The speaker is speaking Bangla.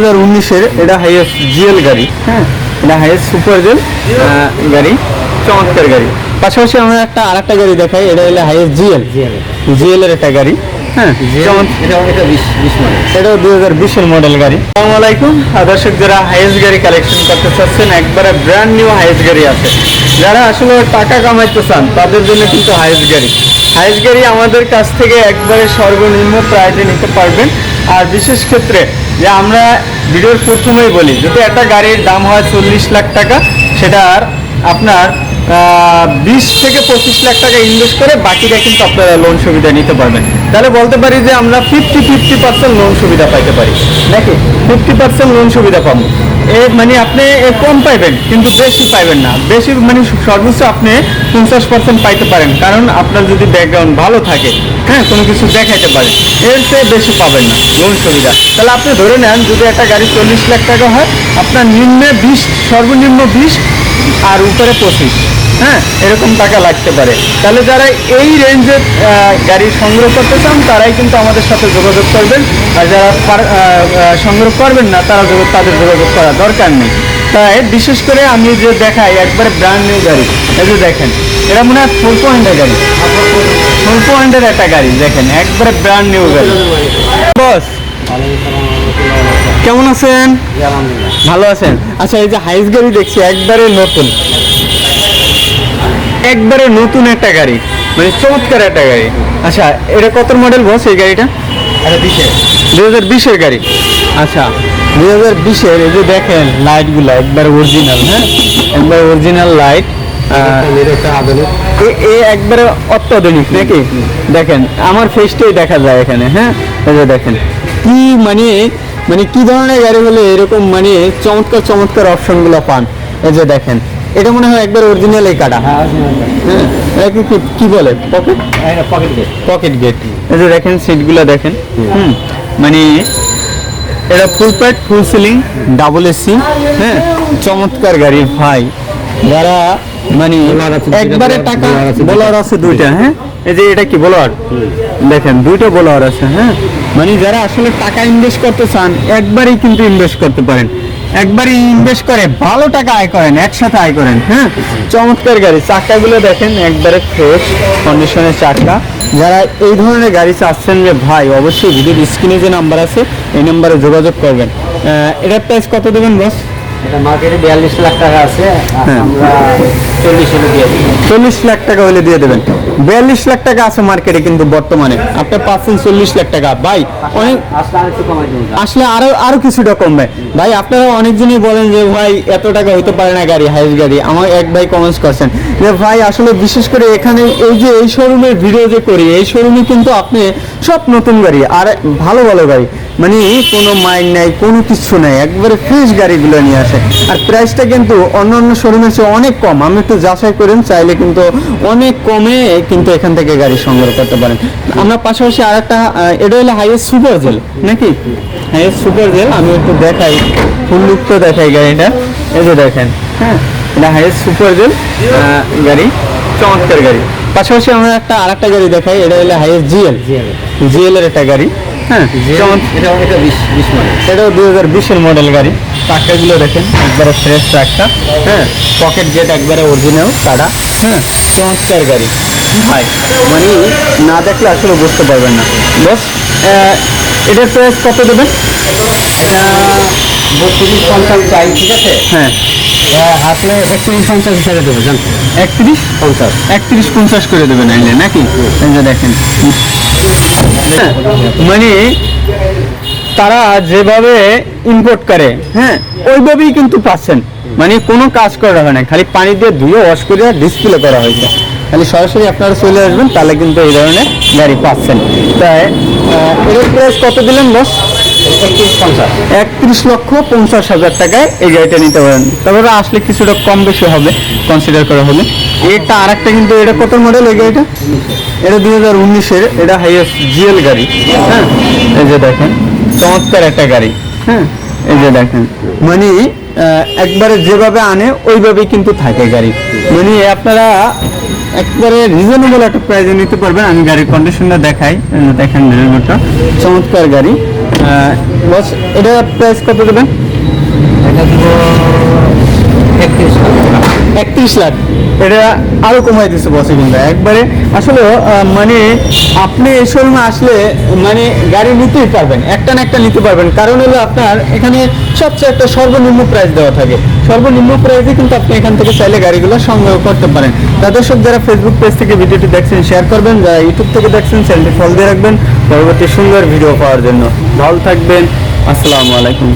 হাজার উনিশের এটা হাইয়েস্ট জিএল গাড়ি। হ্যাঁ। এটা হাইয়েস্ট সুপার জেল গাড়ি চমৎকার গাড়ি। পাশাপাশি আমরা একটা আরেকটা গাড়ি দেখাই এটা হলো হাইয়েস্ট জিএল জিএল এর একটা গাড়ি। হ্যাঁ। চমৎ- এটাও দুই হাজার বিশের মডেল গাড়ি। আসসালামু আলাইকুম। দর্শক যারা হাইয়েস্ট গাড়ি কালেকশন করতে চাচ্ছেন একবারে ব্র্যান্ড নিউ হাইয়েস্ট গাড়ি আছে। যারা আসলে টাকা কামাইতে চান তাদের জন্য কিন্তু হাইয়েস্ট গাড়ি। হাইয়েস্ট গাড়ি আমাদের কাছ থেকে একবারে সর্বনিম্ন প্রাইজে নিতে পারবেন। আর বিশেষ ক্ষেত্রে যে আমরা ভিডিওর প্রথমেই বলি, যদি একটা গাড়ির দাম হয় চল্লিশ লাখ টাকা, সেটা আর আপনার বিশ থেকে পঁচিশ লাখ টাকা ইনভেস্ট করে বাকিটা কিন্তু আপনারা লোন সুবিধা নিতে পারবেন। তাহলে বলতে পারি যে আমরা ফিফটি ফিফটি পার্সেন্ট লোন সুবিধা পাইতে পারি। নাকি? ফিফটি পার্সেন্ট লোন সুবিধা পাবো এ মানে আপনি কম পাইবেন, কিন্তু বেশি পাইবেন না। বেশি মানে সর্বোচ্চ আপনি পঞ্চাশ পার্সেন্ট পাইতে পারেন। কারণ আপনার যদি ব্যাকগ্রাউন্ড ভালো থাকে হ্যাঁ কোনো কিছু দেখাইতে পারেন এর চেয়ে বেশি পাবেন না লোন সুবিধা। তাহলে আপনি ধরে নেন, যদি একটা গাড়ি চল্লিশ লাখ টাকা হয়, আপনার নিম্নে বিশ, সর্বনিম্ন বিশ, আর উপরে পঁচিশ। হ্যাঁ এরকম টাকা লাগতে পারে। তাহলে যারা এই রেঞ্জের গাড়ি সংগ্রহ করতে চান তারাই কিন্তু আমাদের সাথে যোগাযোগ করবেন। আর যারা সংগ্রহ করবেন না তারা তাদের যোগাযোগ করার দরকার নেই। তাই বিশেষ করে আমি যে দেখাই একবারে ব্র্যান্ড নিউ গাড়ি এই যে দেখেন এটা মনে হয় ফোর পয়েন্টের গাড়ি। ফোর পয়েন্টের একটা গাড়ি দেখেন একবারে ব্র্যান্ড নিউ গাড়ি। বস কেমন আছেন? ভালো আছেন? আচ্ছা এই যে হাইস গাড়ি দেখছি একবারে নতুন। একবারে নতুন একটা গাড়ি মানে চমৎকার একটা গাড়ি। আচ্ছা এটা কত মডেল বস এই গাড়িটা? দু হাজার বিশের গাড়ি। আচ্ছা দু হাজার বিশের এই যে দেখেন লাইটগুলো একবারে অরিজিনাল হ্যাঁ? একবার অরিজিনাল লাইট এ একবারে অত্যাধুনিক নাকি? দেখেন আমার ফেসটাই দেখা যায় এখানে হ্যাঁ? এই যে দেখেন কি মানে মানে কি ধরনের গাড়ি হলে এরকম মানে চমৎকার চমৎকার অপশনগুলো পান? এই যে দেখেন এটা মনে হয় একবার অরিজিনাল এই কাটা। হ্যাঁ এটা কি কি- কি বলে? Pocket pocket gate pocket gate এই যে দেখেন সিটগুলো দেখেন। হুম। মানে এটা full pad full ceiling double AC হ্যাঁ চমৎকার গাড়ি ভাই। যারা মানে একবারে টাকা বোলার আছে দুইটা। হ্যাঁ? এই যে এটা কি বোলার? দেখেন দুইটা বোলার আছে হ্যাঁ? মানে যারা আসলে টাকা ইনভেস্ট করতে চান একবারই কিন্তু ইনভেস্ট করতে পারেন। একবারই ইনভেস্ট করে, ভালো টাকা আয় করেন, একসাথে আয় করেন হ্যাঁ? চমৎকার গাড়ি। চাকাগুলো দেখেন, একবারে ফ্রেশ কন্ডিশনের চাকা। যারা এই ধরনের গাড়ি চাচ্ছেন যে, ভাই, অবশ্যই ভিডিওর স্ক্রিনে যে নাম্বার আছে, এই নাম্বারে যোগাযোগ করবেন। এটার প্রাইস কত দেবেন বস এটা মার্কেটে বিয়াল্লিশ লাখ টাকা আছে হ্যাঁ। আমরা চল্লিশ হলে দিয়ে দিই চল্লিশ লাখ টাকা হলে দিয়ে দেবেন। বিয়াল্লিশ লাখ টাকা আছে মার্কেটে কিন্তু বর্তমানে। আপনি পাচ্ছেন চল্লিশ লাখ টাকা। ভাই অনেক আসলে আর একটু কমাই দেবো আসলে আরও আরও কিছুটা কমবে। ভাই আপনারা অনেকজনই বলেন যে ভাই এত টাকা হইতে পারে না গাড়ি হাইস গাড়ি। আমার এক ভাই কমেন্টস করছেন যে ভাই আসলে বিশেষ করে এখানে এই যে এই শোরুমের ভিডিও যে করি এই শোরুমে কিন্তু আপনি সব নতুন গাড়ি আর ভালো ভালো গাড়ি। মানে কোনো মাইন্ড নাই, কোনো কিছু নাই, একবারে ফ্রেশ গাড়িগুলো নিয়ে আসে। আর প্রাইসটা কিন্তু অন্য অন্য শোরুমের চেয়ে অনেক কম। আমি একটু যাচাই করেন চাইলে কিন্তু অনেক কমে কিন্তু এখান থেকে গাড়ি সংগ্রহ করতে পারেন। আমরা পাশাপাশি আর একটা এটা হলো হাইয়েস্ট সুপার জেল নাকি? হাইয়েস্ট সুপার জেল আমি একটু দেখাই ফুল লুক তো দেখাই গাড়িটা। এই যে দেখেন হ্যাঁ এটা হাইয়েস্ট সুপার জেল গাড়ি, চমৎকার গাড়ি। পাশাপাশি আমরা একটা আর একটা গাড়ি দেখাই, এটা হলো হাইয়েস্ট জিএল জিএল এর একটা গাড়ি। হ্যাঁ যেমন এটা এটা বিশ বিশ এটাও দুই হাজার বিশের মডেল গাড়ি। চাকাগুলো দেখেন একবারে ফ্রেশ চাকা। হ্যাঁ। পকেট গেট একবারে অরিজিনাল কাটা হ্যাঁ। চমৎকার গাড়ি। ভাই মানে না দেখলে আসলে বুঝতে পারবেন না। বস এটার প্রাইস কত দেবেন এটা বত্রিশ পঞ্চাশ চাই ঠিক আছে? হ্যাঁ। আসলে একত্রিশ পঞ্চাশ হিসাবে দেবো জান। একত্রিশ? পঞ্চাশ। একত্রিশ পঞ্চাশ করে দেবেন আইলে নাকি? দেখেন। হ্যাঁ, মানে তারা যেভাবে ইম্পোর্ট করে হ্যাঁ ওইভাবেই কিন্তু পাচ্ছেন। মানে কোনো কাজ করা হয় না খালি পানি দিয়ে ধুয়ে ওয়াশ করে ডিসপ্লে করা হয়েছে। খালি সরাসরি আপনারা চলে আসবেন তাহলে কিন্তু এই ধরনের গাড়ি পাচ্ছেন। তাই এর প্রাইস কত দিলেন বস একত্রিশ লক্ষ পঞ্চাশ হাজার টাকায় এই গাড়িটা নিতে পারেন। তারপরে আসলে কিছুটা কম বেশি হবে কনসিডার করা হবে এটা আর একটা কিন্তু, এটা কত মডেল এই গাড়িটা? এটা দুই হাজার উনিশের, এটা হাইয়েস্ট জিএল গাড়ি। হ্যাঁ এই যে দেখেন, চমৎকার একটা গাড়ি। হ্যাঁ এই যে দেখেন। মানে একবারে যেভাবে আনে, ওইভাবেই কিন্তু থাকে গাড়ি। মানে আপনারা একবারে রিজনেবল একটা প্রাইজে নিতে পারবেন। আমি গাড়ির কন্ডিশনটা দেখাই। দেখেন ড্রাইভারটা চমৎকার গাড়ি। বস এটা প্রাইস কত দেবেন? এটা দেবো একত্রিশ একত্রিশ লাখ। এটা আরও কমাই দিচ্ছে বসে কিন্তু। একবারে আসলে মানে আপনি এই শোরুমে আসলে মানে গাড়ি নিতেই পারবেন, একটা না একটা নিতে পারবেন। কারণ হলো আপনার এখানে সবচেয়ে একটা সর্বনিম্ন প্রাইস দেওয়া থাকে। সর্বনিম্ন প্রাইসে কিন্তু আপনি এখান থেকে চাইলে গাড়িগুলো সংগ্রহ করতে পারেন। তা দর্শক, যারা ফেসবুক পেজ থেকে ভিডিওটি দেখছেন শেয়ার করবেন, যারা ইউটিউব থেকে দেখছেন চ্যানেলটি ফলো দিয়ে রাখবেন। পরবর্তী সুন্দর ভিডিও পাওয়ার জন্য। ভালো থাকবেন। আসসালামু আলাইকুম।